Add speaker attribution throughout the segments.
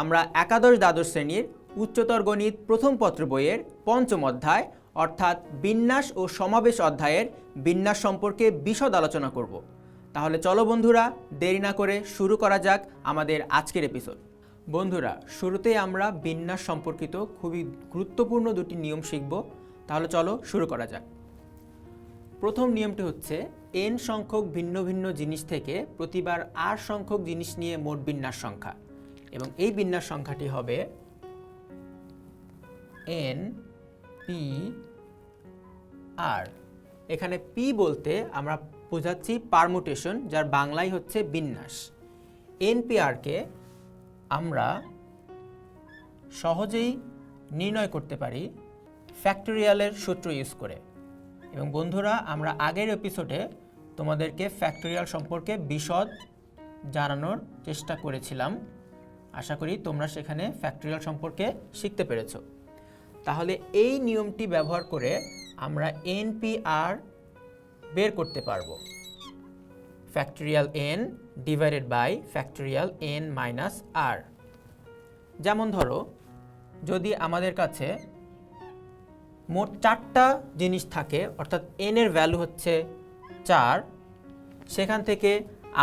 Speaker 1: আমরা একাদশ দ্বাদশ শ্রেণীর উচ্চতর গণিত প্রথম পত্র বইয়ের পঞ্চম অধ্যায় অর্থাৎ বিন্যাস ও সমাবেশ অধ্যায়ের বিন্যাস সম্পর্কে বিশদ আলোচনা করব তাহলে চলো বন্ধুরা দেরি না করে শুরু করা যাক আমাদের আজকের এপিসোড বন্ধুরা শুরুতে আমরা বিন্যাস সম্পর্কিত খুবই গুরুত্বপূর্ণ দুটি নিয়ম শিখব তাহলে চলো শুরু করা যাক প্রথম নিয়মটি হচ্ছে এন সংখ্যক ভিন্ন ভিন্ন জিনিস থেকে প্রতিবার আর সংখ্যক জিনিস নিয়ে মোট বিন্যাস সংখ্যা এবং এই বিন্যাস সংখ্যাটি হবে এন পি আর এখানে পি বলতে আমরা বোঝাচ্ছি পারমুটেশন যার বাংলায় হচ্ছে বিন্যাস এনপিআরকে আমরা সহজেই নির্ণয় করতে পারি ফ্যাক্টোরিয়ালের সূত্র ইউজ করে এবং বন্ধুরা আমরা আগের এপিসোডে তোমাদেরকে ফ্যাক্টোরিয়াল সম্পর্কে বিশদ জানানোর চেষ্টা করেছিলাম আশা করি তোমরা সেখানে ফ্যাক্টরিয়াল সম্পর্কে শিখতে পেরেছ তাহলে এই নিয়মটি ব্যবহার করে আমরা এনপিআর বের করতে পারবো factorial n divided by factorial n minus r যেমন ধরো যদি আমাদের কাছে মোট চারটা জিনিস থাকে অর্থাৎ এনের ভ্যালু হচ্ছে চার সেখান থেকে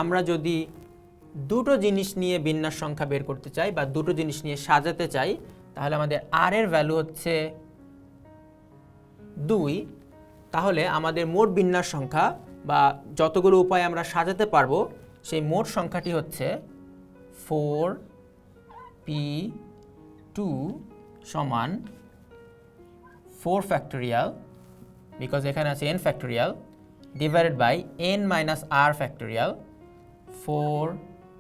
Speaker 1: আমরা যদি দুটো জিনিস নিয়ে বিন্যাস সংখ্যা বের করতে চাই বা দুটো জিনিস নিয়ে সাজাতে চাই তাহলে আমাদের আর এর ভ্যালু হচ্ছে দুই তাহলে আমাদের মোট বিন্যাস সংখ্যা বা যতগুলো উপায় আমরা সাজাতে পারবো সেই মোট সংখ্যাটি হচ্ছে ফোর পি টু সমান ফোর ফ্যাক্টোরিয়াল বিকজ এখানে আছে n factorial divided by n minus r factorial four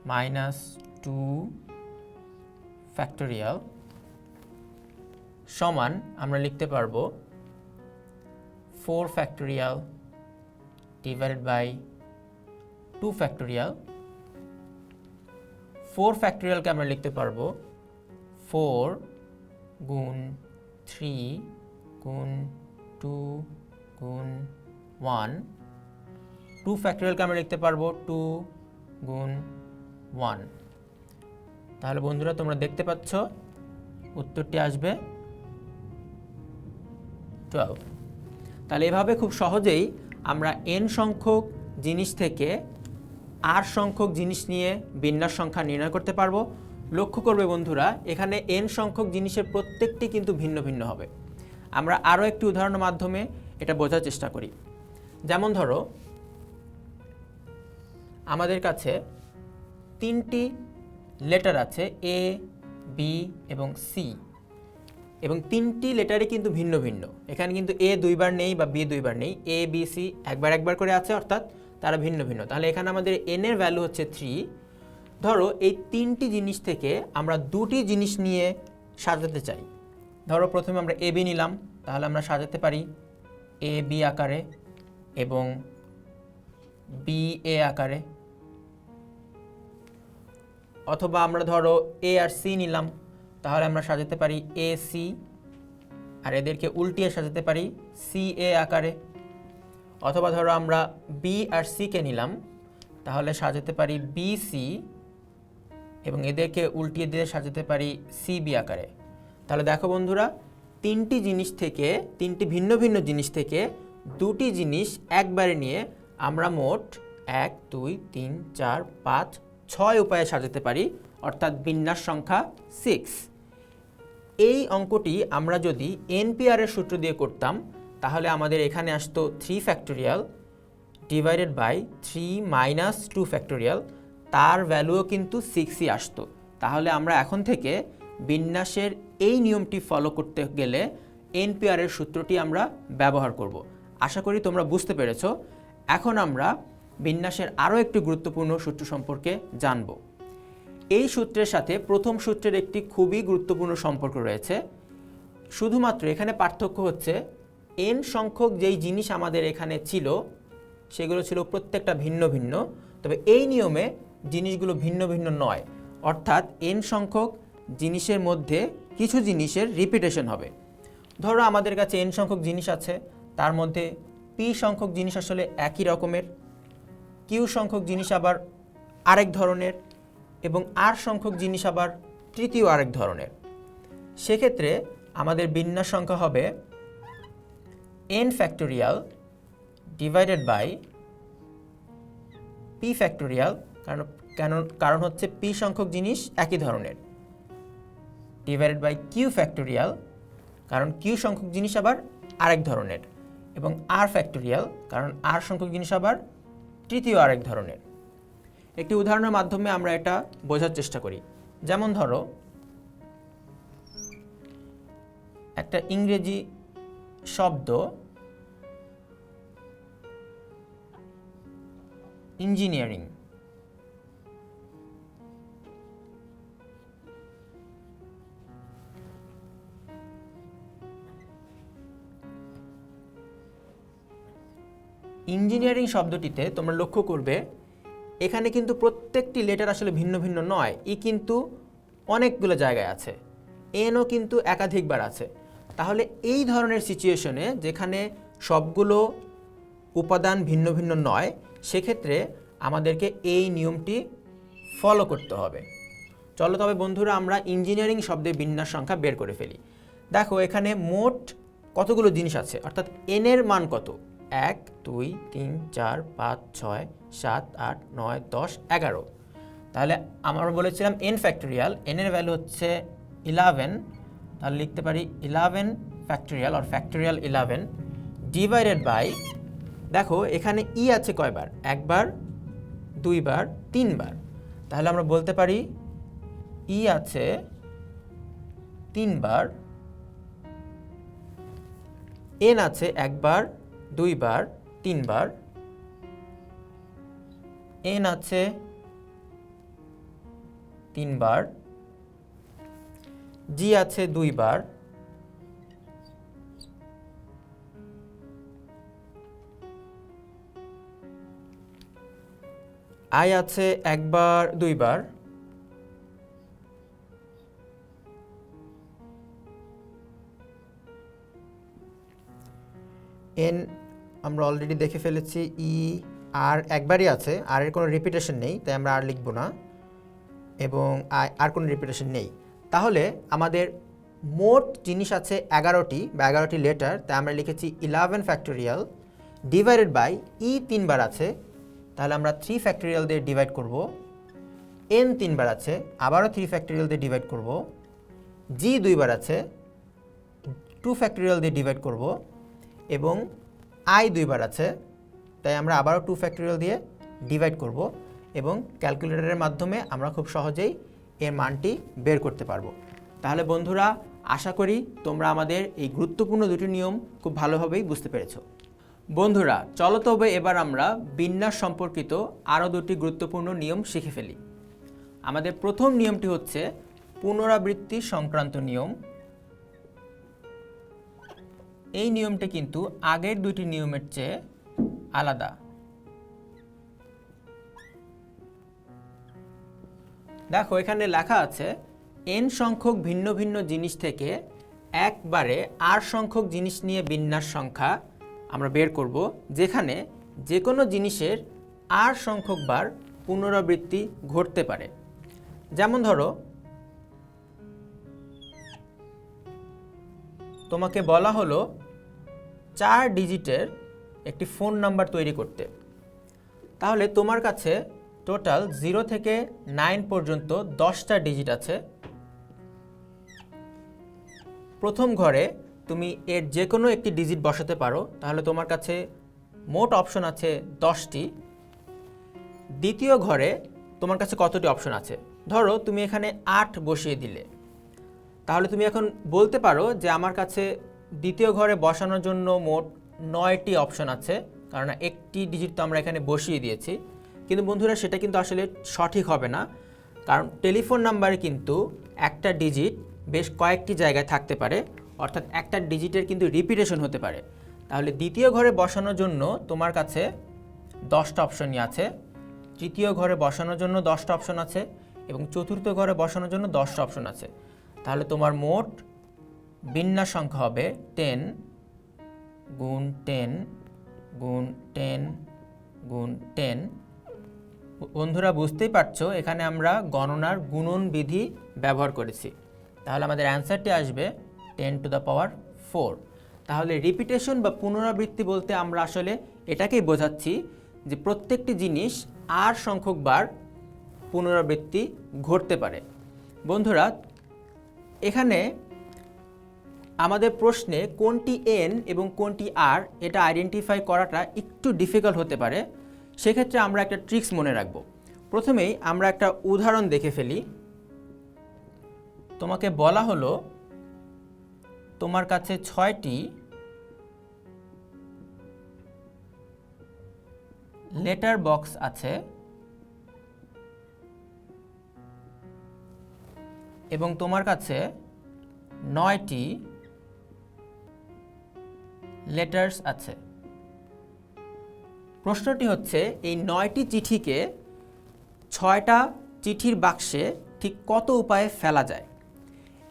Speaker 1: minus two factorial সমান আমরা লিখতে পারবো four factorial divided by two factorial four ফ্যাক্টোরিয়ালকে আমরা লিখতে পারবো ফোর গুণ থ্রি গুণ টু গুণ ওয়ান টু ফ্যাক্টোরিয়ালকে আমরা লিখতে পারবো টু গুণ ওয়ান তাহলে বন্ধুরা তোমরা দেখতে পাচ্ছ উত্তরটি আসবে টুয়েলভ তাহলে এভাবে খুব সহজেই আমরা এন সংখ্যক জিনিস থেকে আর সংখ্যক জিনিস নিয়ে বিন্যাস সংখ্যা নির্ণয় করতে পারবো লক্ষ্য করবে বন্ধুরা এখানে এন সংখ্যক জিনিসের প্রত্যেকটি কিন্তু ভিন্ন ভিন্ন হবে আমরা আরও একটি উদাহরণের মাধ্যমে এটা বোঝার চেষ্টা করি যেমন ধরো আমাদের কাছে তিনটি লেটার আছে এ বি এবং সি এবং তিনটি লেটারই কিন্তু ভিন্ন ভিন্ন এখানে কিন্তু এ দুইবার নেই বা বি দুইবার নেই এ বি সি একবার একবার করে আছে অর্থাৎ তারা ভিন্ন ভিন্ন তাহলে এখানে আমাদের এন এর ভ্যালু হচ্ছে থ্রি ধরো এই তিনটি জিনিস থেকে আমরা দুটি জিনিস নিয়ে সাজাতে চাই ধরো প্রথমে আমরা এ বি নিলাম তাহলে আমরা সাজাতে পারি এ বি আকারে এবং বি এ আকারে অথবা আমরা ধরো এ আর সি নিলাম তাহলে আমরা সাজাতে পারি এ সি আর এদেরকে উল্টিয়ে সাজাতে পারি সি এ আকারে অথবা ধরো আমরা বি আর সিকে নিলাম তাহলে সাজাতে পারি বি সি এবং এদেরকে উল্টিয়ে দিয়ে সাজাতে পারি সি বি আকারে তাহলে দেখো বন্ধুরা তিনটি জিনিস থেকে তিনটি ভিন্ন ভিন্ন জিনিস থেকে দুটি জিনিস একবারে নিয়ে আমরা মোট এক দুই তিন চার পাঁচ ছয় উপায়ে সাজাতে পারি অর্থাৎ বিন্যাস সংখ্যা সিক্স এই অঙ্কটি আমরা যদি এনপিআরের সূত্র দিয়ে করতাম তাহলে আমাদের এখানে আসতো three factorial divided by three minus two factorial তার ভ্যালুও কিন্তু সিক্সই আসতো তাহলে আমরা এখন থেকে বিন্যাসের এই নিয়মটি ফলো করতে গেলে এনপিআরের সূত্রটি আমরা ব্যবহার করব আশা করি তোমরা বুঝতে পেরেছ এখন আমরা বিন্যাসের আরও একটি গুরুত্বপূর্ণ সূত্র সম্পর্কে জানব এই সূত্রের সাথে প্রথম সূত্রের একটি খুবই গুরুত্বপূর্ণ সম্পর্ক রয়েছে শুধুমাত্র এখানে পার্থক্য হচ্ছে এন সংখ্যক যেই জিনিস আমাদের এখানে ছিল সেগুলো ছিল প্রত্যেকটা ভিন্ন ভিন্ন তবে এই নিয়মে জিনিসগুলো ভিন্ন ভিন্ন নয় অর্থাৎ এন সংখ্যক জিনিসের মধ্যে কিছু জিনিসের রিপিটেশন হবে ধরো আমাদের কাছে এন সংখ্যক জিনিস আছে তার মধ্যে পি সংখ্যক জিনিস আসলে একই রকমের কিউ সংখ্যক জিনিস আবার আরেক ধরনের এবং আর সংখ্যক জিনিস আবার তৃতীয় আরেক ধরনের সেক্ষেত্রে আমাদের বিন্যাস সংখ্যা হবে n factorial divided by P factorial কারণ কেন কারণ হচ্ছে পি সংখ্যক জিনিস একই ধরনের ডিভাইডেড বাই কিউ ফ্যাক্টোরিয়াল কারণ কিউ সংখ্যক জিনিস আবার আরেক ধরনের এবং আর ফ্যাক্টোরিয়াল কারণ আর সংখ্যক জিনিস আবার তৃতীয় আরেক ধরনের একটি উদাহরণের মাধ্যমে আমরা এটা বোঝার চেষ্টা করি যেমন ধরো একটা ইংরেজি শব্দ ইঞ্জিনিয়ারিং ইঞ্জিনিয়ারিং শব্দটিতে তোমরা লক্ষ্য করবে এখানে কিন্তু প্রত্যেকটি লেটার আসলে ভিন্ন ভিন্ন নয় ই কিন্তু অনেকগুলো জায়গায় আছে এনও কিন্তু একাধিকবার আছে তাহলে এই ধরনের সিচুয়েশনে যেখানে সবগুলো উপাদান ভিন্ন ভিন্ন নয় সেক্ষেত্রে আমাদেরকে এই নিয়মটি ফলো করতে হবে চলো তবে বন্ধুরা আমরা ইঞ্জিনিয়ারিং শব্দের বিন্যাস সংখ্যা বের করে ফেলি দেখো এখানে মোট কতগুলো জিনিস আছে অর্থাৎ এনের মান কত এক দুই তিন চার পাঁচ ছয় সাত আট নয় দশ এগারো তাহলে আমরা বলেছিলাম এন ফ্যাক্টোরিয়াল এনের ভ্যালু হচ্ছে ইলেভেন তাহলে লিখতে পারি eleven factorial or factorial eleven divided by দেখো এখানে ই e আছে কয়বার একবার দুইবার তিনবার তাহলে আমরা বলতে পারি ই e আছে তিনবার এন আছে একবার দুইবার তিনবার এন আছে তিনবার জি আছে দুইবার আই আছে একবার দুইবার এন আমরা অলরেডি দেখে ফেলেছি ই e, আর একবারই আছে আর এর কোনো রিপিটেশন নেই তাই আমরা আর লিখব না এবং আর কোনো রিপিটেশন নেই তাহলে আমাদের মোট জিনিস আছে এগারোটি বা এগারোটি লেটার তাই আমরা লিখেছি eleven factorial divided by E তিনবার আছে তাহলে আমরা থ্রি ফ্যাক্টোরিয়াল দিয়ে ডিভাইড করব এন তিনবার আছে আবারও থ্রি ফ্যাক্টোরিয়াল দিয়ে ডিভাইড করব জি দুইবার আছে টু ফ্যাক্টোরিয়াল দিয়ে ডিভাইড করব এবং আই দুইবার আছে তাই আমরা আবারও টু ফ্যাক্টোরিয়াল দিয়ে ডিভাইড করব এবং ক্যালকুলেটরের মাধ্যমে আমরা খুব সহজেই এর মানটি বের করতে পারবো তাহলে বন্ধুরা আশা করি তোমরা আমাদের এই গুরুত্বপূর্ণ দুটি নিয়ম খুব ভালোভাবেই বুঝতে পেরেছ বন্ধুরা চলো তবে এবার আমরা বিন্যাস সম্পর্কিত আরও দুটি গুরুত্বপূর্ণ নিয়ম শিখে ফেলি আমাদের প্রথম নিয়মটি হচ্ছে পুনরাবৃত্তি সংক্রান্ত নিয়ম এই নিয়মটা কিন্তু আগের দুইটি নিয়মের চেয়ে আলাদা দেখো এখানে লেখা আছে এন সংখ্যক ভিন্ন ভিন্ন জিনিস থেকে একবারে আর সংখ্যক জিনিস নিয়ে বিন্যাস সংখ্যা আমরা বের করব যেখানে যে কোনো জিনিসের আর সংখ্যকবার পুনরাবৃত্তি ঘটতে পারে যেমন ধরো তোমাকে বলা হলো চার ডিজিটের একটি ফোন নাম্বার তৈরি করতে তাহলে তোমার কাছে টোটাল জিরো থেকে নাইন পর্যন্ত দশটা ডিজিট আছে প্রথম ঘরে তুমি এর যে কোনো একটি ডিজিট বসাতে পারো তাহলে তোমার কাছে মোট অপশন আছে দশটি দ্বিতীয় ঘরে তোমার কাছে কতটি অপশন আছে ধরো তুমি এখানে আট বসিয়ে দিলে তাহলে তুমি এখন বলতে পারো যে আমার কাছে দ্বিতীয় ঘরে বসানোর জন্য মোট নয়টি অপশন আছে কারণ একটি ডিজিট তো আমরা এখানে বসিয়ে দিয়েছি কিন্তু বন্ধুরা সেটা কিন্তু আসলে সঠিক হবে না কারণ টেলিফোন নাম্বারে কিন্তু একটা ডিজিট বেশ কয়েকটি জায়গায় থাকতে পারে অর্থাৎ একটা ডিজিটের কিন্তু রিপিটেশন হতে পারে তাহলে দ্বিতীয় ঘরে বসানোর জন্য তোমার কাছে দশটা অপশনই আছে তৃতীয় ঘরে বসানোর জন্য দশটা অপশন আছে এবং চতুর্থ ঘরে বসানোর জন্য দশটা অপশন আছে তাহলে তোমার মোট বিন্যাস সংখ্যা হবে টেন গুণ টেন গুণ টেন গুণ টেন বন্ধুরা বুঝতেই পারছো এখানে আমরা গণনার গুণন বিধি ব্যবহার করেছি তাহলে আমাদের অ্যান্সারটি আসবে ten to the power four তাহলে রিপিটেশন বা পুনরাবৃত্তি বলতে আমরা আসলে এটাকেই বোঝাচ্ছি যে প্রত্যেকটি জিনিস আর সংখ্যকবার পুনরাবৃত্তি ঘটতে পারে বন্ধুরা এখানে আমাদের প্রশ্নে কোনটি এন এবং কোনটি আর এটা আইডেন্টিফাই করাটা একটু ডিফিকাল্ট হতে পারে সেক্ষেত্রে আমরা একটা ট্রিক্স মনে রাখব প্রথমেই আমরা একটা উদাহরণ দেখে ফেলি তোমাকে বলা হলো তোমার কাছে ছয়টি লেটার বক্স আছে এবং তোমার কাছে নয়টি লেটার্স আছে প্রশ্নটি হচ্ছে এই নয়টি চিঠিকে ছয়টা চিঠির বাক্সে ঠিক কত উপায়ে ফেলা যায়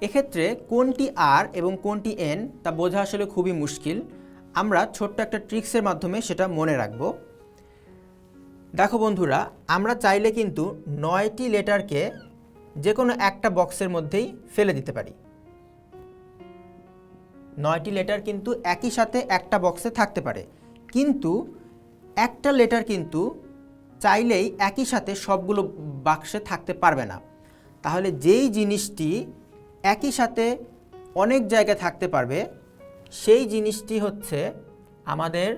Speaker 1: এক্ষেত্রে কোনটি আর এবং কোনটি এন তা বোঝা আসলে খুবই মুশকিল আমরা ছোট্ট একটা ট্রিক্সের মাধ্যমে সেটা মনে রাখব দেখো বন্ধুরা আমরা চাইলে কিন্তু নয়টি লেটারকে যে কোনো একটা বক্সের মধ্যেই ফেলে দিতে পারি নয়টি লেটার কিন্তু একই সাথে একটা বক্সে থাকতে পারে কিন্তু একটা লেটার কিন্তু চাইলেই একই সাথে সবগুলো বাক্সে থাকতে পারবে না তাহলে যেই জিনিসটি একই সাথে অনেক জায়গায় থাকতে পারবে সেই জিনিসটি হচ্ছে আমাদের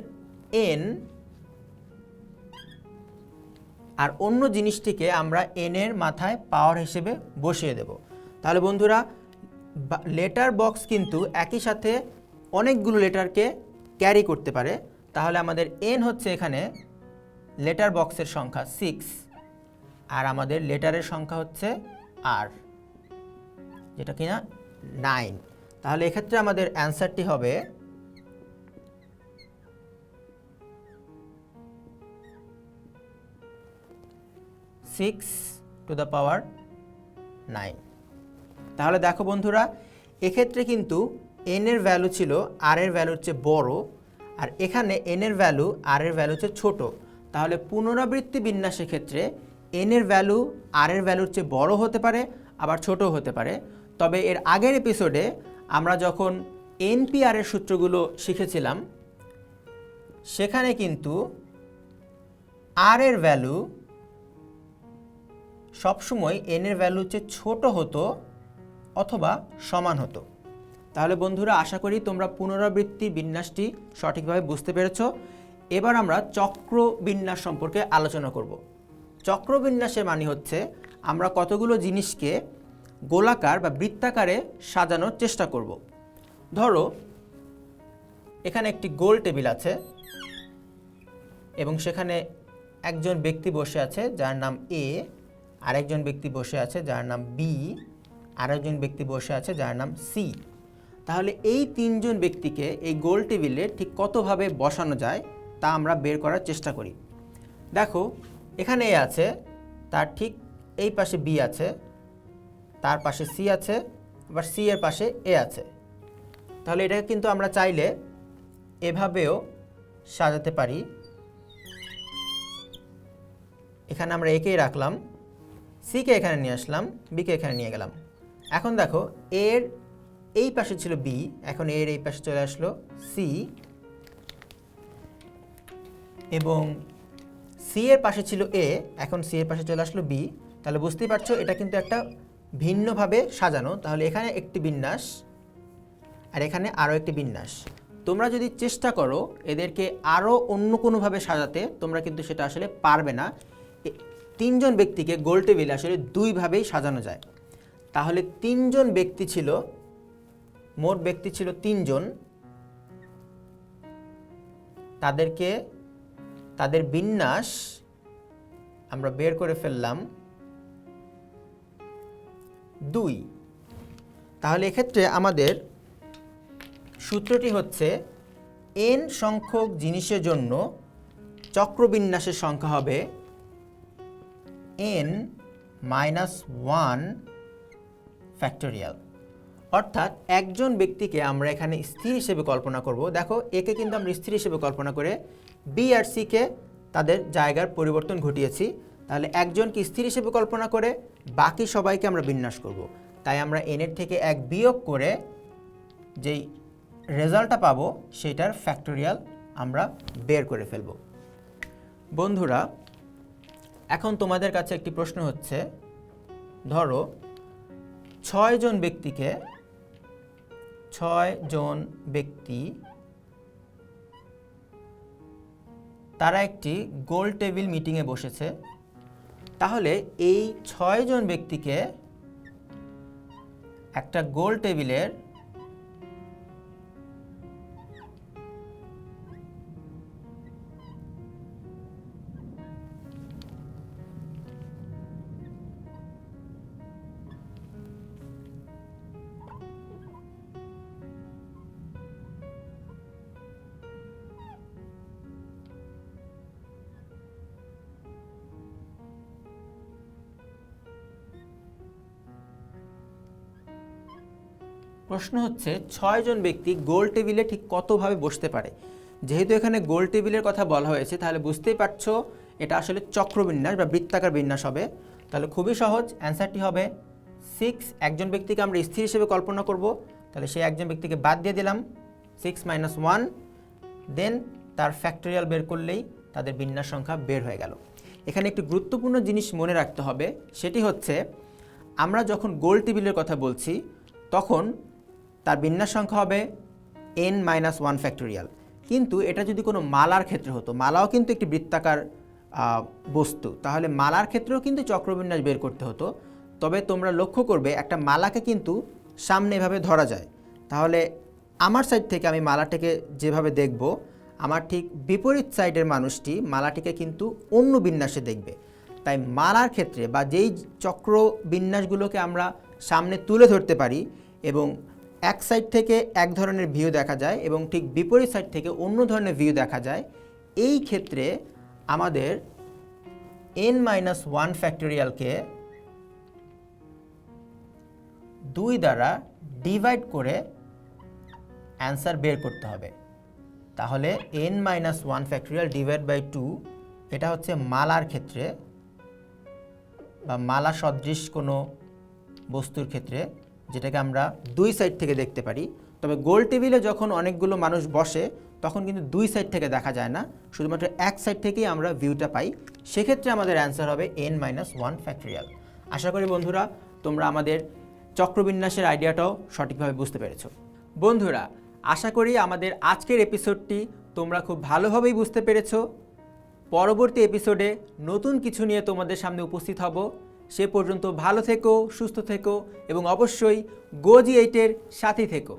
Speaker 1: এন আর অন্য জিনিসটিকে আমরা এনের মাথায় পাওয়ার হিসেবে বসিয়ে দেব তাহলে বন্ধুরা লেটার বক্স কিন্তু একই সাথে অনেকগুলো লেটারকে ক্যারি করতে পারে তাহলে আমাদের এন হচ্ছে এখানে লেটার বক্সের সংখ্যা সিক্স আর আমাদের লেটারের সংখ্যা হচ্ছে আর যেটা কিনা নাইন তাহলে এক্ষেত্রে আমাদের অ্যান্সারটি হবে six to the power nine তাহলে দেখো বন্ধুরা এক্ষেত্রে কিন্তু এন এর ভ্যালু ছিল আর এর ভ্যালুর চেয়ে বড় আর এখানে এন এর ভ্যালু আর এর ভ্যালু চেয়ে ছোট তাহলে পুনরাবৃত্তি বিন্যাসের ক্ষেত্রে এন এর ভ্যালু আর এর ভ্যালুর চেয়ে বড় হতে পারে আবার ছোট হতে পারে তবে এর আগের এপিসোডে আমরা যখন এনপিআর এর সূত্রগুলো শিখেছিলাম সেখানে কিন্তু আর এর ভ্যালু সবসময় এন এর ভ্যালু চেয়ে ছোট হতো অথবা সমান হতো তাহলে বন্ধুরা আশা করি তোমরা পুনরাবৃত্তি বিন্যাসটি সঠিকভাবে বুঝতে পেরেছ এবার আমরা চক্র বিন্যাস সম্পর্কে আলোচনা করব চক্র বিন্যাসের মানে হচ্ছে আমরা কতগুলো জিনিসকে গোলাকার বা বৃত্তাকারে সাজানোর চেষ্টা করব ধরো এখানে একটি গোল টেবিল আছে এবং সেখানে একজন ব্যক্তি বসে আছে যার নাম এ আরেকজন ব্যক্তি বসে আছে যার নাম বি আরেকজন ব্যক্তি বসে আছে যার নাম সি তাহলে এই তিনজন ব্যক্তিকে এই গোল টেবিলে ঠিক কতভাবে বসানো যায় তা আমরা বের করার চেষ্টা করি দেখো এখানে এ আছে তার ঠিক এই পাশে বি আছে তার পাশে সি আছে আবার সি এর পাশে এ আছে তাহলে এটাকে কিন্তু আমরা চাইলে এভাবেও সাজাতে পারি এখানে আমরা একেই রাখলাম সিকে এখানে নিয়ে আসলাম বিকে এখানে নিয়ে গেলাম এখন দেখো এর এই পাশে ছিল বি এখন এর এই পাশে চলে আসলো সি এবং সি এর পাশে ছিল এ এখন সি এর পাশে চলে আসলো বি তাহলে বুঝতেই পারছো এটা কিন্তু একটা ভিন্নভাবে সাজানো তাহলে এখানে একটি বিন্যাস আর এখানে আরও একটি বিন্যাস তোমরা যদি চেষ্টা করো এদেরকে আরও অন্য কোনোভাবে সাজাতে তোমরা কিন্তু সেটা আসলে পারবে না তিনজন ব্যক্তিকে গোল টেবিল আসলে দুইভাবেই সাজানো যায় তাহলে তিনজন ব্যক্তি ছিল মোট ব্যক্তি ছিল তিনজন তাদেরকে তাদের বিন্যাস আমরা বের করে ফেললাম দুই তাহলে এক্ষেত্রে আমাদের সূত্রটি হচ্ছে এন সংখ্যক জিনিসের জন্য চক্রবিন্যাসের সংখ্যা হবে এন মাইনাস ওয়ান ফ্যাক্টোরিয়াল অর্থাৎ একজন ব্যক্তিকে আমরা এখানে স্থির হিসেবে কল্পনা করব দেখো একে কিন্তু আমরা স্থির হিসেবে কল্পনা করে বি আর সিকে তাদের জায়গার পরিবর্তন ঘটিয়েছি তাহলে একজনকে স্থির হিসেবে কল্পনা করে বাকি সবাইকে আমরা বিন্যাস করব। তাই আমরা এনের থেকে এক বিয়োগ করে যেই রেজাল্টটা পাবো সেটার ফ্যাক্টোরিয়াল আমরা বের করে ফেলব বন্ধুরা এখন তোমাদের কাছে একটি প্রশ্ন হচ্ছে ধরো ছয় জন ব্যক্তিকে ছয় জন ব্যক্তি তারা একটি গোল টেবিল মিটিংয়ে বসেছে তাহলে এই ছয়জন ব্যক্তিকে একটা গোল টেবিলের প্রশ্ন হচ্ছে ছয়জন ব্যক্তি গোল টেবিলে ঠিক কতভাবে বসতে পারে যেহেতু এখানে গোল টেবিলের কথা বলা হয়েছে তাহলে বুঝতেই পারছো এটা আসলে চক্রবিন্যাস বা বৃত্তাকার বিন্যাস হবে তাহলে খুবই সহজ অ্যান্সারটি হবে সিক্স একজন ব্যক্তিকে আমরা স্থির হিসেবে কল্পনা করব তাহলে সেই একজন ব্যক্তিকে বাদ দিয়ে দিলাম সিক্স মাইনাস ওয়ান দেন তার ফ্যাক্টোরিয়াল বের করলেই তাদের বিন্যাস সংখ্যা বের হয়ে গেল এখানে একটি গুরুত্বপূর্ণ জিনিস মনে রাখতে হবে সেটি হচ্ছে আমরা যখন গোল টেবিলের কথা বলছি তখন তার বিন্যাস সংখ্যা হবে এন মাইনাস ওয়ান ফ্যাক্টোরিয়াল কিন্তু এটা যদি কোনো মালার ক্ষেত্রে হতো মালাও কিন্তু একটি বৃত্তাকার বস্তু তাহলে মালার ক্ষেত্রেও কিন্তু চক্রবিন্যাস বের করতে হতো তবে তোমরা লক্ষ্য করবে একটা মালাকে কিন্তু সামনে এভাবে ধরা যায় তাহলে আমার সাইড থেকে আমি মালাটাকে যেভাবে দেখব আমার ঠিক বিপরীত সাইডের মানুষটি মালাটিকে কিন্তু অন্য বিন্যাসে দেখবে তাই মালার ক্ষেত্রে বা যেই চক্র বিন্যাসগুলোকে আমরা সামনে তুলে ধরতে পারি এবং এক সাইড থেকে এক ধরনের ভিউ দেখা যায় এবং ঠিক বিপরীত সাইড থেকে অন্য ধরনের ভিউ দেখা যায় এই ক্ষেত্রে আমাদের এন মাইনাস ওয়ান ফ্যাক্টোরিয়ালকে দুই দ্বারা ডিভাইড করে অ্যান্সার বের করতে হবে তাহলে n minus one factorial divide by two এটা হচ্ছে মালার ক্ষেত্রে বা মালা সদৃশ কোনো বস্তুর ক্ষেত্রে যেটাকে আমরা দুই সাইড থেকে দেখতে পারি তবে গোল টেবিলে যখন অনেকগুলো মানুষ বসে তখন কিন্তু দুই সাইড থেকে দেখা যায় না শুধুমাত্র এক সাইড থেকেই আমরা ভিউটা পাই সেক্ষেত্রে আমাদের অ্যান্সার হবে এন মাইনাস ওয়ান ফ্যাক্টরিয়াল আশা করি বন্ধুরা তোমরা আমাদের চক্রবিন্যাসের আইডিয়াটাও সঠিকভাবে বুঝতে পেরেছ বন্ধুরা আশা করি আমাদের আজকের এপিসোডটি তোমরা খুব ভালোভাবেই বুঝতে পেরেছ পরবর্তী এপিসোডে নতুন কিছু নিয়ে তোমাদের সামনে উপস্থিত হব সে পর্যন্ত ভালো থেকো সুস্থ থেকো এবং অবশ্যই গোজি এইটের সাথে থেকো